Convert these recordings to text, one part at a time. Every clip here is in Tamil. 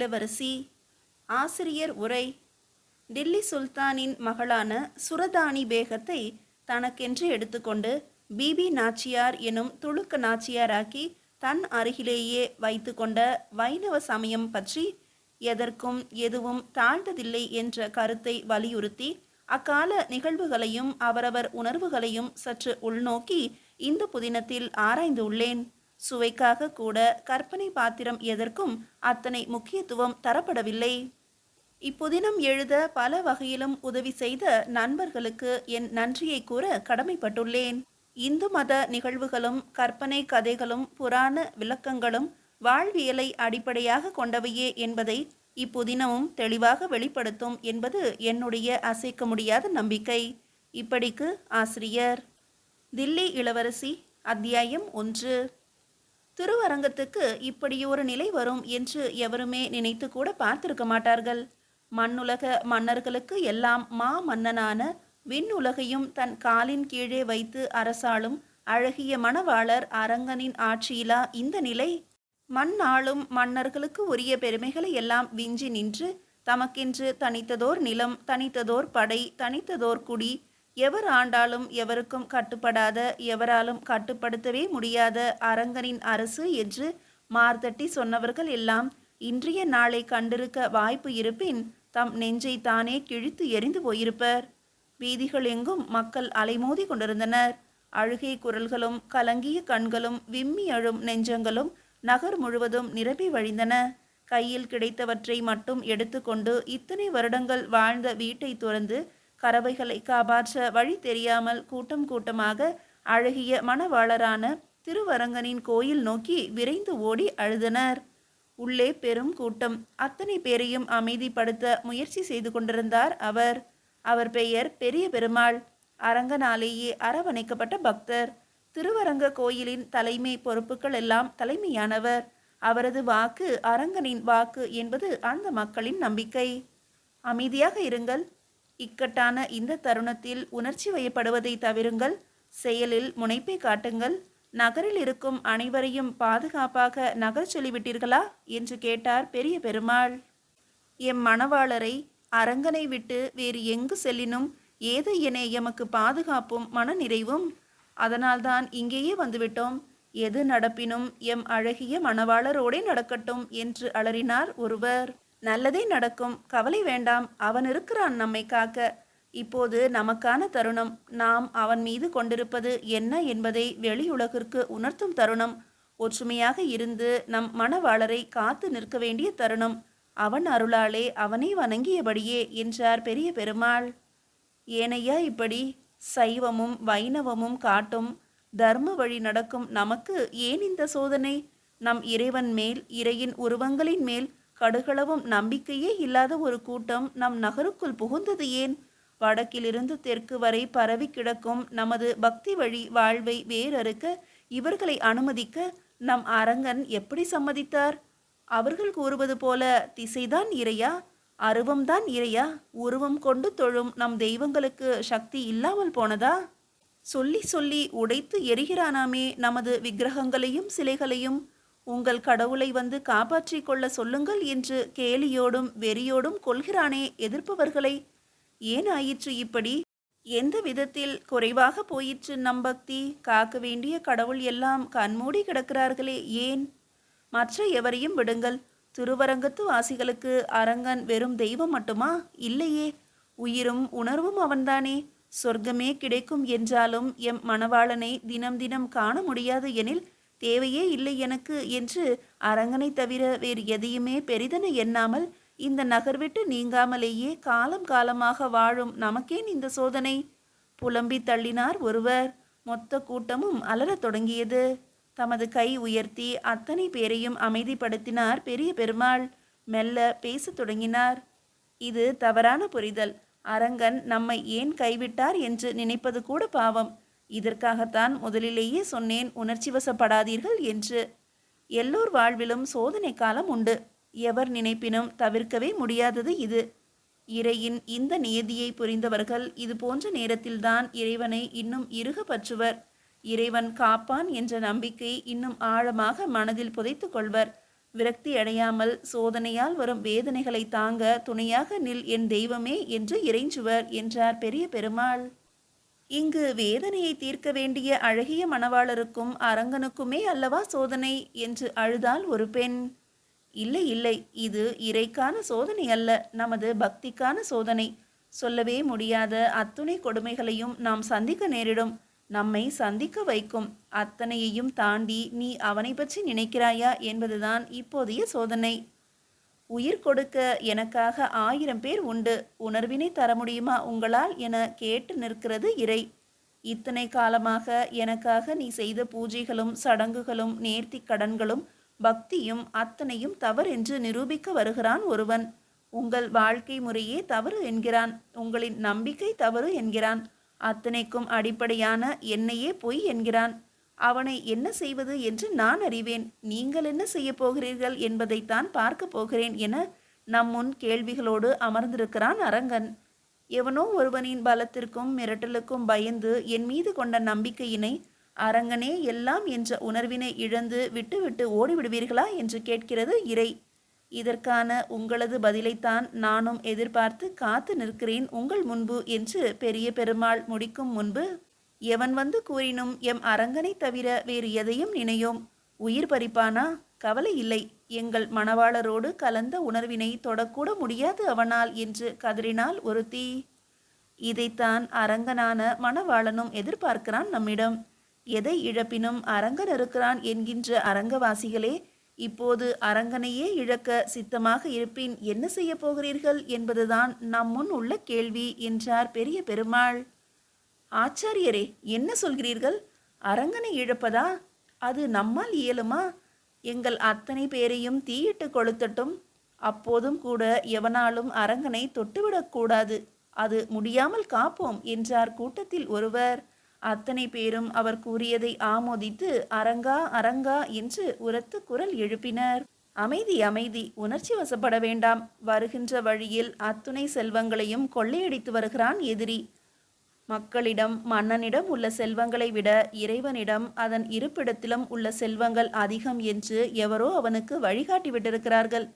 இளவரசி ஆசிரியர் உரை டில்லி சுல்தானின் மகளான சுரதானி பேகத்தை தனக்கென்று எடுத்துக்கொண்டு பிபி நாச்சியார் எனும் துளுக்க நாச்சியாராக்கி தன் அருகிலேயே வைத்து கொண்ட வைணவ சமயம் பற்றி எதற்கும் எதுவும் தாழ்ந்ததில்லை என்ற கருத்தை வலியுறுத்தி அக்கால நிகழ்வுகளையும் அவரவர் உணர்வுகளையும் சற்று உள்நோக்கி இந்த புதினத்தில் ஆராய்ந்து உள்ளேன். சுவைக்காக கூட கற்பனை பாத்திரம் எதற்கும் அத்தனை முக்கியத்துவம் தரப்படவில்லை. இப்புதினம் எழுத பல வகையிலும் உதவி செய்த நண்பர்களுக்கு என் நன்றியை கூற கடமைப்பட்டுள்ளேன். இந்து மத நிகழ்வுகளும் கற்பனை கதைகளும் புராண விளக்கங்களும் வாழ்வியலை அடிப்படையாக கொண்டவையே என்பதை இப்புதினமும் தெளிவாக வெளிப்படுத்தும் என்பது என்னுடைய அசைக்க முடியாத நம்பிக்கை. இப்படிக்கு ஆசிரியர். தில்லி இளவரசி அத்தியாயம் ஒன்று. திருவரங்கத்துக்கு இப்படியொரு நிலை வரும் என்று எவருமே நினைத்து கூட பார்த்திருக்க மாட்டார்கள். மண்ணுலக மன்னர்களுக்கு எல்லாம் மா மன்னனான விண்ணுலகையும் தன் காலின் கீழே வைத்து அரசாளும் அழகிய மணவாளர் அரங்கனின் ஆட்சியிலா இந்த நிலை? மண்ணாளும் மன்னர்களுக்கு உரிய பெருமைகளை எல்லாம் விஞ்சி நின்று தமக்கென்று தனித்ததோர் நிலம் தனித்ததோர் படை தனித்ததோர் குடி எவர் ஆண்டாலும் எவருக்கும் கட்டுப்படாத எவராலும் கட்டுப்படுத்தவே முடியாத அரங்கனின் அரசு என்று மார்தட்டி சொன்னவர்கள் எல்லாம் இன்றைய நாளை கண்டிருக்க வாய்ப்பு இருப்பின் தம் நெஞ்சை தானே கிழித்து எரிந்து போயிருப்பர். வீதிகள் எங்கும் மக்கள் அலைமோதி கொண்டிருந்தனர். அழுகை குரல்களும் கலங்கிய கண்களும் விம்மி அழும் நெஞ்சங்களும் நகர் முழுவதும் நிரம்பி வழிந்தன. கையில் கிடைத்தவற்றை மட்டும் எடுத்துக்கொண்டு இத்தனை வருடங்கள் வாழ்ந்த வீட்டை துறந்து கறவைகளை காப்பாற்ற வழி தெரியாமல் கூட்டம் கூட்டமாக அழகிய மணவாளரான திருவரங்கனின் கோயில் நோக்கி விரைந்து ஓடி அழுதனர். உள்ளே பெரும் கூட்டம். அத்தனை பேரையும் அமைதிப்படுத்த முயற்சி செய்து கொண்டிருந்தார் அவர். அவர் பெயர் பெரிய பெருமாள். அரங்கனாலேயே அரவணைக்கப்பட்ட பக்தர். திருவரங்க கோயிலின் தலைமை பொறுப்புகள் எல்லாம் தலைமையானவர். அவரது வாக்கு அரங்கனின் வாக்கு என்பது அந்த மக்களின் நம்பிக்கை. அமைதியாக இருங்கள். இக்கட்டான இந்த தருணத்தில் உணர்ச்சி வயப்படுவதை தவிருங்கள். செயலில் முனைப்பை காட்டுங்கள். நகரில் இருக்கும் அனைவரையும் பாதுகாப்பாக நகர் சொல்லிவிட்டீர்களா? என்று கேட்டார் பெரிய பெருமாள். எம் மணவாளரை அரங்கனை விட்டு வேறு எங்கு செல்லினும் ஏது என எமக்கு பாதுகாப்பும் மனநிறைவும்? அதனால்தான் இங்கேயே வந்துவிட்டோம். எது நடப்பினும் எம் அழகிய மணவாளரோடே நடக்கட்டும் என்று அலறினார் ஒருவர். நல்லதே நடக்கும். கவலை வேண்டாம். அவன் இருக்கிறான் நம்மை காக்க. இப்போது நமக்கான தருணம். நாம் அவன் மீது கொண்டிருப்பது என்ன என்பதை வெளியுலகிற்கு உணர்த்தும் தருணம். ஒற்றுமையாக இருந்து நம் மணவாளரை காத்து நிற்க வேண்டிய தருணம். அவன் அருளாலே அவனை வணங்கியபடியே என்றார் பெரிய பெருமாள். ஏனையா இப்படி? சைவமும் வைணவமும் காட்டும். தர்ம வழி நடக்கும். நமக்கு ஏன் இந்த சோதனை? நம் இறைவன் மேல் இறையின் உருவங்களின் மேல் கடுகளவும் நம்பிக்கையே இல்லாத ஒரு கூட்டம் நம் நகருக்குள் புகுந்தது ஏன்? வடக்கிலிருந்து தெற்கு வரை பரவி கிடக்கும் நமது பக்தி வழி வாழ்வை வேறறுக்க இவர்களை அனுமதிக்க நம் அரங்கன் எப்படி சம்மதித்தார்? அவர்கள் கூறுவது போல திசைதான் இறையா? அருவம்தான் இறையா? உருவம் கொண்டு தொழும் நம் தெய்வங்களுக்கு சக்தி இல்லாமல் போனதா? சொல்லி சொல்லி உடைத்து எரிகிறானாமே நமது விக்கிரகங்களையும் சிலைகளையும். உங்கள் கடவுளை வந்து காப்பாற்றிக் கொள்ள சொல்லுங்கள் என்று கேலியோடும் வெறியோடும் கொள்கிறானே எதிர்ப்பவர்களை. ஏன் ஆயிற்று இப்படி? எந்த விதத்தில் குறைவாக போயிற்று நம் பக்தி? காக்க வேண்டிய கடவுள் எல்லாம் கண்மூடி கிடக்கிறார்களே ஏன்? மற்ற எவரையும் விடுங்கள். திருவரங்கத்து வாசிகளுக்கு அரங்கன் வெறும் தெய்வம் மட்டுமா? இல்லையே. உயிரும் உணர்வும் அவன்தானே. சொர்க்கமே கிடைக்கும் என்றாலும் எம் மணவாளனை தினம் தினம் காண முடியாது எனில் தேவையே இல்லை எனக்கு என்று அரங்கனை தவிர வேறு எதையுமே பெரிதென எண்ணாமல் இந்த நகர் விட்டு நீங்காமலேயே காலம் காலமாக வாழும் நமக்கேன் இந்த சோதனை? புலம்பி தள்ளினார் ஒருவர். மொத்த கூட்டமும் அலறத் தொடங்கியது. தமது கை உயர்த்தி அத்தனை பேரையும் அமைதிப்படுத்தினார் பெரிய பெருமாள். மெல்ல பேசத் தொடங்கினார். இது தவறான புரிதல். அரங்கன் நம்மை ஏன் கைவிட்டார் என்று நினைப்பது கூட பாவம். இதற்காகத்தான் முதலிலேயே சொன்னேன் உணர்ச்சி வசப்படாதீர்கள் என்று. எல்லோர் வாழ்விலும் சோதனை காலம் உண்டு. எவர் நினைப்பினும் தவிர்க்கவே முடியாதது இது. இறையின் இந்த நியதியை புரிந்தவர்கள் இது போன்ற நேரத்தில்தான் இறைவனை இன்னும் இறுக பற்றுவர். இறைவன் காப்பான் என்ற நம்பிக்கை இன்னும் ஆழமாக மனதில் புதைத்துக் கொள்வர். விரக்தி அடையாமல் சோதனையால் வரும் வேதனைகளை தாங்க துணையாக நில் என் தெய்வமே என்று இறைஞ்சுவர் என்றார் பெரிய பெருமாள். இங்கு வேதனையை தீர்க்க வேண்டிய அழகிய மணவாளருக்கும் அரங்கனுக்குமே அல்லவா சோதனை? என்று அழுதாள் ஒரு பெண். இல்லை இல்லை இது இறைக்கான சோதனை அல்ல நமது பக்திக்கான சோதனை. சொல்லவே முடியாத அத்துணை கொடுமைகளையும் நாம் சந்திக்க நேரிடும். நம்மை சந்திக்க வைக்கும். அத்தனையையும் தாண்டி நீ அவனை பற்றி நினைக்கிறாயா என்பதுதான் இப்போதைய சோதனை. உயிர் கொடுக்க எனக்காக ஆயிரம் பேர் உண்டு. உணர்வினை தர முடியுமா உங்களால் என கேட்டு நிற்கிறது இறை. இத்தனை காலமாக எனக்காக நீ செய்த பூஜைகளும் சடங்குகளும் நேர்த்தி கடன்களும் பக்தியும் அத்தனையும் தவறு என்று நிரூபிக்க வருகிறான் ஒருவன். உங்கள் வாழ்க்கை முறையே தவறு என்கிறான். உங்களின் நம்பிக்கை தவறு என்கிறான். அத்தனைக்கும் அடிப்படையான என்னையே பொய் என்கிறான். அவனை என்ன செய்வது என்று நான் அறிவேன். நீங்கள் என்ன செய்ய போகிறீர்கள் என்பதைத்தான் பார்க்க போகிறேன் என நம் முன் கேள்விகளோடு அமர்ந்திருக்கிறான் அரங்கன். எவனோ ஒருவனின் பலத்திற்கும் மிரட்டலுக்கும் பயந்து என் மீது கொண்ட நம்பிக்கையினை அரங்கனே எல்லாம் என்ற உணர்வினை இழந்து விட்டுவிட்டு ஓடிவிடுவீர்களா என்று கேட்கிறது இறை. இதற்கான உங்களது பதிலைத்தான் நானும் எதிர்பார்த்து காத்து நிற்கிறேன் உங்கள் முன்பு என்று பெரிய பெருமாள் முடிக்கும் முன்பு எவன் வந்து கூறினும் எம் அரங்கனை தவிர வேறு எதையும் நினையோம்? உயிர் பறிப்பானா? கவலை இல்லை. எங்கள் மணவாளரோடு கலந்த உணர்வினை தொடக்கூட முடியாது அவனால் என்று கதறினாள் ஒருத்தி. இதைத்தான் அரங்கனான மணவாளனும் எதிர்பார்க்கிறான் நம்மிடம். எதை இழப்பினும் அரங்கன் இருக்கிறான் என்கின்ற அரங்கவாசிகளே இப்போது அரங்கனையே இழக்க சித்தமாக இருப்பின் என்ன செய்ய போகிறீர்கள்? என்பதுதான் நம் முன் உள்ள கேள்வி என்றார் பெரிய பெருமாள். ஆச்சாரியரே என்ன சொல்கிறீர்கள்? அரங்கனை இழப்பதா? அது நம்மால் இயலுமா? எங்கள் அத்தனை பேரையும் தீயிட்டு கொளுத்தட்டும். அப்போதும் கூட எவனாலும் அரங்கனை தொட்டுவிடக்கூடாது அது முடியாமல் காப்போம் என்றார் கூட்டத்தில் ஒருவர். அத்தனை பேரும் அவர் கூறியதை ஆமோதித்து அரங்கா அரங்கா என்று உரத்து குரல் எழுப்பினர். அமைதி அமைதி உணர்ச்சி வசப்பட வேண்டாம். வருகின்ற வழியில் அத்துணை செல்வங்களையும் கொள்ளையடித்து வருகிறான் எதிரி. மக்களிடம் மன்னனிடம் உள்ள செல்வங்களை விட இறைவனிடம் அதன் இருப்பிடத்திலும் உள்ள செல்வங்கள் அதிகம் என்று எவரோ அவனுக்கு வழிகாட்டி விட்டிருக்கிறார்கள்.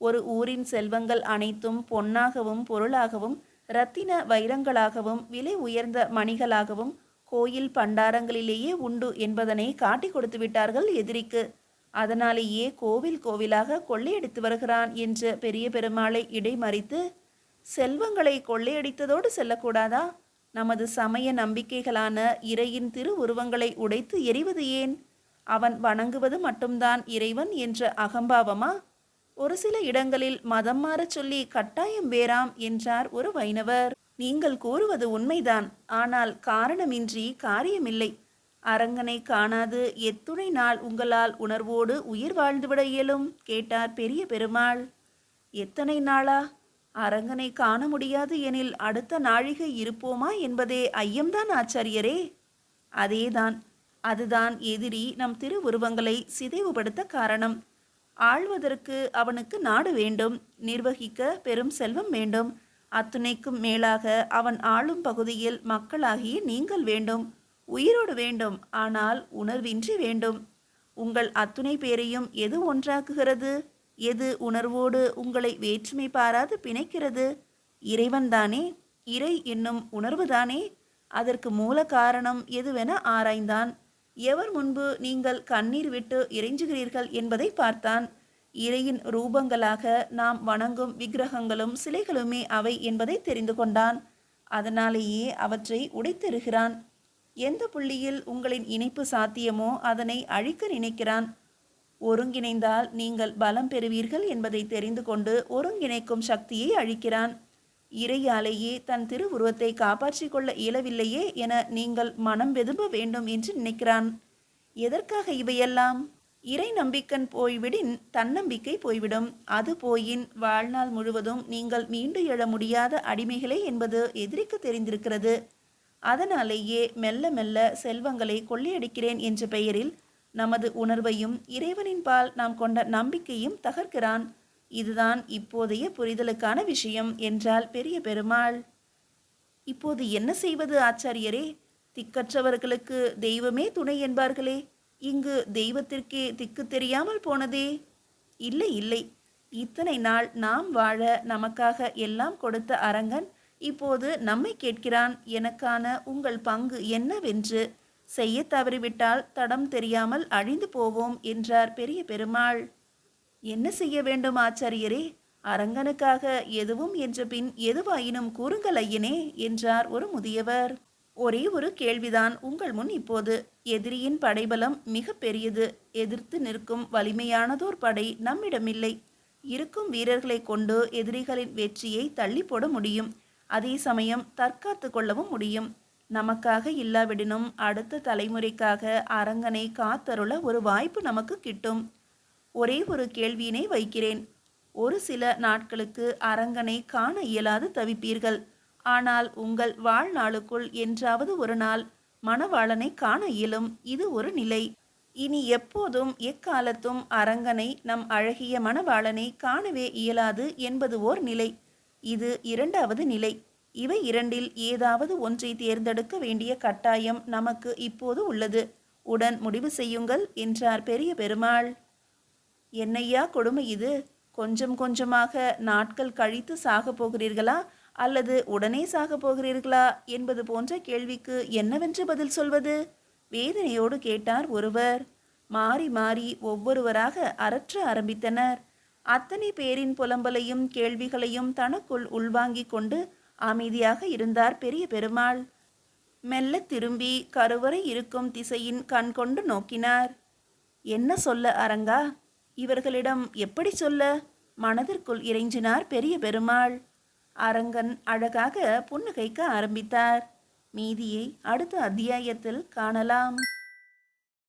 ஒரு ஊரின் செல்வங்கள் அனைத்தும் பொன்னாகவும் பொருளாகவும் இரத்தின வைரங்களாகவும் விலை உயர்ந்த மணிகளாகவும் கோயில் பண்டாரங்களிலேயே உண்டு என்பதனை காட்டி கொடுத்து விட்டார்கள் எதிரிக்கு. அதனாலேயே கோவில் கோவிலாக கொள்ளையடித்து வருகிறான் என்ற பெரிய பெருமாளை இடைமறித்து செல்வங்களை கொள்ளையடித்ததோடு செல்லக்கூடாதா? நமது சமய நம்பிக்கைகளான இறையின் திரு உருவங்களை உடைத்து எறிவது ஏன்? அவன் வணங்குவது மட்டும்தான் இறைவன் என்ற அகம்பாவமா? ஒரு சில இடங்களில் மதம் மாறச் சொல்லி கட்டாயம் வேறாம் என்றார் ஒரு வைணவர். நீங்கள் கூறுவது உண்மைதான். ஆனால் காரணமின்றி காரியமில்லை. அரங்கனை காணாது எத்துணை நாள் உங்களால் உணர்வோடு உயிர் வாழ்ந்துவிட இயலும் கேட்டார் பெரிய பெருமாள். எத்தனை நாளா? அரங்கனை காண முடியாது எனில் அடுத்த நாழிகை இருப்போமா என்பதே ஐயம்தான் ஆச்சாரியரே. அதேதான் அதுதான் எதிரி நம் திருவுருவங்களை சிதைவுபடுத்த காரணம். ஆள்வதற்கு அவனுக்கு நாடு வேண்டும் நிர்வகிக்க பெரும் செல்வம் வேண்டும். அத்துணைக்கும் மேலாக அவன் ஆளும் பகுதியில் மக்களாகிய நீங்கள் வேண்டும். உயிரோடு வேண்டும் ஆனால் உணர்வின்றி வேண்டும். உங்கள் அத்துணை பேரையும் எது ஒன்றாக்குகிறது? எது உணர்வோடு உங்களை வேற்றுமை பாராது பிணைக்கிறது? இறைவன்தானே இறை என்னும் உணர்வுதானே? அதற்கு மூல காரணம் எதுவென ஆராய்ந்தான். எவர் முன்பு நீங்கள் கண்ணீர் விட்டு இறைஞ்சுகிறீர்கள் என்பதை பார்த்தான். இறையின் ரூபங்களாக நாம் வணங்கும் விக்கிரகங்களும் சிலைகளுமே அவை என்பதை தெரிந்து கொண்டான். அதனாலேயே அவற்றை உடைத்தெறுகிறான். எந்த புள்ளியில் உங்களின் இணைப்பு சாத்தியமோ அதனை அழிக்க நினைக்கிறான். ஒருங்கிணைந்தால் நீங்கள் பலம் பெறுவீர்கள் என்பதை தெரிந்து கொண்டு ஒருங்கிணைக்கும் சக்தியை அழிக்கிறான். இறையாலேயே தன் திருவுருவத்தை காப்பாற்றிக் கொள்ள இயலவில்லையே என நீங்கள் மனம் வெதும்ப வேண்டும் என்று நினைக்கிறான். எதற்காக இவையெல்லாம்? இறை நம்பிக்கன் போய்விடின் தன்னம்பிக்கை போய்விடும். அது போயின் வாழ்நாள் முழுவதும் நீங்கள் மீண்டு எழ முடியாத அடிமைகளே என்பது எதிரிக்கு தெரிந்திருக்கிறது. அதனாலேயே மெல்ல மெல்ல செல்வங்களை கொள்ளையடிக்கிறேன் என்ற பெயரில் நமது உணர்வையும் இறைவனின் பால் நாம் கொண்ட நம்பிக்கையும் தகர்க்கிறான். இதுதான் இப்போதைய புரிதலுக்கான விஷயம் என்றால் பெரிய பெருமாள். இப்போது என்ன செய்வது ஆச்சாரியரே? திக்கற்றவர்களுக்கு தெய்வமே துணை என்பார்களே. இங்கு தெய்வத்திற்கே திக்கு தெரியாமல் போனதே? இல்லை இல்லை. இத்தனை நாள் நாம் வாழ நமக்காக எல்லாம் கொடுத்த அரங்கன் இப்போது நம்மை கேட்கிறான். எனக்கான உங்கள் பங்கு என்னவென்று செய்ய தவறிவிட்டால் தடம் தெரியாமல் அழிந்து போவோம் என்றார் பெரிய பெருமாள். என்ன செய்ய வேண்டும் ஆச்சாரியரே? அரங்கனுக்காக எதுவும் என்ற பின் எதுவாயினும் கூறுங்கள் ஐயனே என்றார் ஒரு முதியவர். ஒரே ஒரு கேள்விதான் உங்கள் முன் இப்போது. எதிரியின் படைபலம் மிக பெரியது. எதிர்த்து நிற்கும் வலிமையானதோர் படை நம்மிடமில்லை. இருக்கும் வீரர்களை கொண்டு எதிரிகளின் வெற்றியை தள்ளி போட முடியும். அதே சமயம் தற்காத்து கொள்ளவும் முடியும். நமக்காக இல்லாவிடினும் அடுத்த தலைமுறைக்காக அரங்கனை காத்தருள ஒரு வாய்ப்பு நமக்கு கிட்டும். ஒரே ஒரு கேள்வியினை வைக்கிறேன். ஒரு சில நாட்களுக்கு அரங்கனை காண இயலாது தவிப்பீர்கள். ஆனால் உங்கள் வாழ்நாளுக்குள் என்றாவது ஒரு நாள் மணவாளனை காண இயலும். இது ஒரு நிலை. இனி எப்போதும் எக்காலத்தும் அரங்கனை நம் அழகிய மணவாளனை காணவே இயலாது என்பது ஓர் நிலை. இது இரண்டாவது நிலை. இவை இரண்டில் ஏதாவது ஒன்றை தேர்ந்தெடுக்க வேண்டிய கட்டாயம் நமக்கு இப்போது உள்ளது. உடன் முடிவு செய்யுங்கள் என்றார் பெரிய பெருமாள். என்னையா கொடுமை இது? கொஞ்சம் கொஞ்சமாக நாட்கள் கழித்து சாகப் போகிறீர்களா? அல்லது உடனே சாகப் போகிறீர்களா? என்பது போன்ற கேள்விக்கு என்னவென்று பதில் சொல்வது? வேதனையோடு கேட்டார் ஒருவர். மாறி மாறி ஒவ்வொருவராக அரற்ற ஆரம்பித்தனர். அத்தனை பேரின் புலம்பலையும் கேள்விகளையும் தனக்குள் உள்வாங்கிக் கொண்டு அமைதியாக இருந்தார் பெரிய பெருமாள். மெல்ல திரும்பி கருவறை இருக்கும் திசையின் கண் கொண்டு நோக்கினார். என்ன சொல்ல அரங்கா? இவர்களிடம் எப்படி சொல்ல? மனதிற்குள் இறைஞ்சினார் பெரிய பெருமாள். அரங்கன் அழகாக புன்னகைக்க ஆரம்பித்தார். மீதியை அடுத்த அத்தியாயத்தில் காணலாம்.